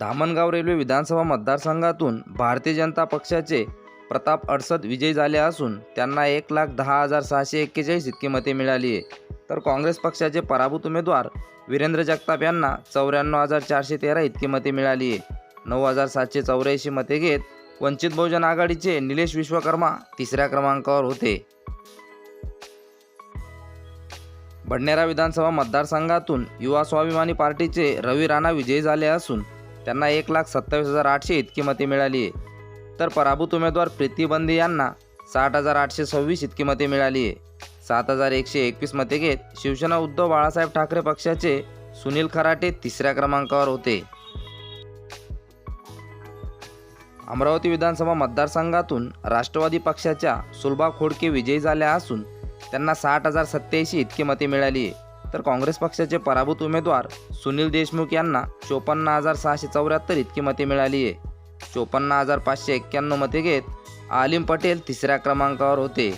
Dhamangaon railway विधानसभा मतदारसंघातून भारतीय जनता पक्षाचे प्रताप अडसद विजयी झाले असून त्यांना एक लाख दहा हजार सहाशे एक्केचाळीस इतकी मते मिळाली आहे. तर काँग्रेस पक्षाचे पराभूत उमेदवार वीरेंद्र जगताप यांना चौऱ्याण्णव हजार चारशे तेरा इतकी मते मिळाली आहे. नऊ हजार सातशे चौऱ्याऐंशी मते घेत वंचित बहुजन आघाडीचे निलेश विश्वकर्मा तिसऱ्या क्रमांकावर होते. बडनेरा विधानसभा मतदारसंघातून युवा स्वाभिमानी पार्टीचे रवी राणा विजयी झाले असून त्यांना एक लाख सत्तावीस हजार आठशे इतकी मते मिळाली. आहे तर पराभूत उमेदवार प्रीती बंदी यांना साठ हजार आठशे सव्वीस इतकी मते मिळाली. आहे सात हजार एकशे एकवीस मते घेत शिवसेना उद्धव बाळासाहेब ठाकरे पक्षाचे सुनील खराटे तिसऱ्या क्रमांकावर होते. अमरावती विधानसभा मतदारसंघातून राष्ट्रवादी पक्षाच्या सुलभा खोडके विजयी झाल्या असून त्यांना साठ हजार सत्याऐंशी इतकी मते मिळाली. आहे तर काँग्रेस पक्षाचे पराभूत उमेदवार सुनील देशमुख यांना चोपन्न हजार सहाशे चौऱ्याहत्तर इतकी मते मिळाली आहे. चोपन्न हजार पाचशे एक्क्याण्णव मते घेत आलिम पटेल तिसऱ्या क्रमांकावर होते.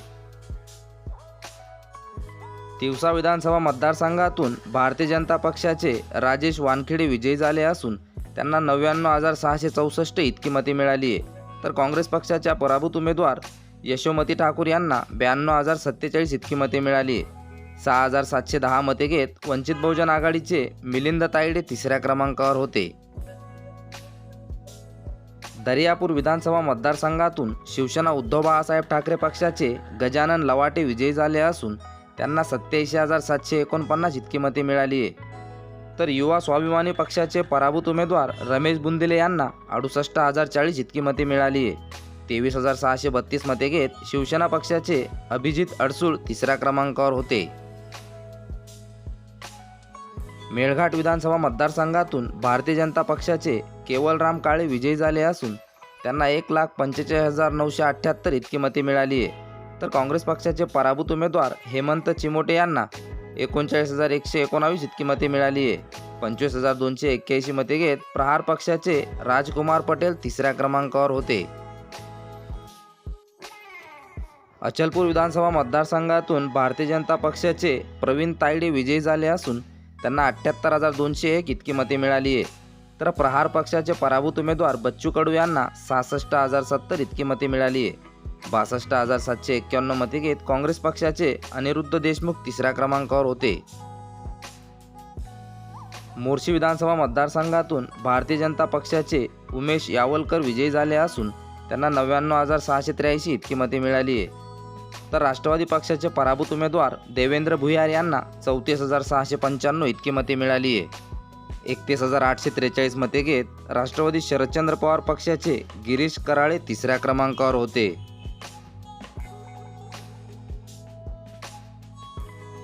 तिवसा विधानसभा मतदारसंघातून भारतीय जनता पक्षाचे राजेश वानखेडे विजयी झाले असून त्यांना नव्याण्णव हजार सहाशे चौसष्ट इतकी मते मिळाली आहे. तर काँग्रेस पक्षाच्या पराभूत उमेदवार यशोमती ठाकूर यांना ब्याण्णव हजार सत्तेचाळीस इतकी मते मिळाली आहे. सहा हजार सातशे दहा मते घेत वंचित बहुजन आघाडीचे मिलिंद तायडे तिसऱ्या क्रमांकावर होते. दर्यापूर विधानसभा मतदारसंघातून शिवसेना उद्धव बाळासाहेब ठाकरे पक्षाचे गजानन लवाटे विजयी झाले असून त्यांना सत्याऐंशी हजार सातशे एकोणपन्नास इतकी मते मिळाली आहे. तर युवा स्वाभिमानी पक्षाचे पराभूत उमेदवार रमेश बुंदेले यांना अडुसष्ट हजार चाळीस इतकी मते मिळाली आहे. तेवीस हजार सहाशे बत्तीस मते घेत शिवसेना पक्षाचे अभिजित अडसूळ तिसऱ्या क्रमांकावर होते. मेळघाट विधानसभा मतदारसंघातून भारतीय जनता पक्षाचे केवलराम काळे विजयी झाले असून त्यांना एक लाख पंचेचाळीस हजार नऊशे अठ्ठ्याहत्तर इतकी मते मिळाली आहे. तर काँग्रेस पक्षाचे पराभूत उमेदवार हेमंत चिमोटे यांना एकोणचाळीस हजार एकशे एकोणावीस इतकी मते मिळाली आहे. पंचवीस हजार दोनशे एक्क्याऐंशी मते घेत प्रहार पक्षाचे राजकुमार पटेल तिसऱ्या क्रमांकावर होते. अचलपूर विधानसभा मतदारसंघातून भारतीय जनता पक्षाचे प्रवीण तायडे विजयी झाले असून त्यांना अठ्ठ्याहत्तर हजार दोनशे एक इतकी मते मिळाली आहे. तर प्रहार पक्षाचे पराभूत उमेदवार बच्चू कडू यांना सहासष्ट हजार सत्तर इतकी मते मिळाली आहे. बासष्ट हजार सातशे एक्क्याण्णव मते घेत काँग्रेस पक्षाचे अनिरुद्ध देशमुख तिसऱ्या क्रमांकावर होते. मोर्शी विधानसभा मतदारसंघातून भारतीय जनता पक्षाचे उमेश यावलकर विजयी झाले असून त्यांना नव्याण्णव हजार सहाशे त्र्याऐंशी इतकी मते मिळाली आहे. तर राष्ट्रवादी पक्षाचे पराभूत उमेदवार देवेंद्र भुयार यांना चौतीस हजार सहाशे पंच्याण्णव इतकी मते मिळाली आहे. एकतीस हजार आठशे त्रेचाळीस मते घेत राष्ट्रवादी शरदचंद्र पवार पक्षाचे गिरीश कराळे तिसऱ्या क्रमांकावर होते.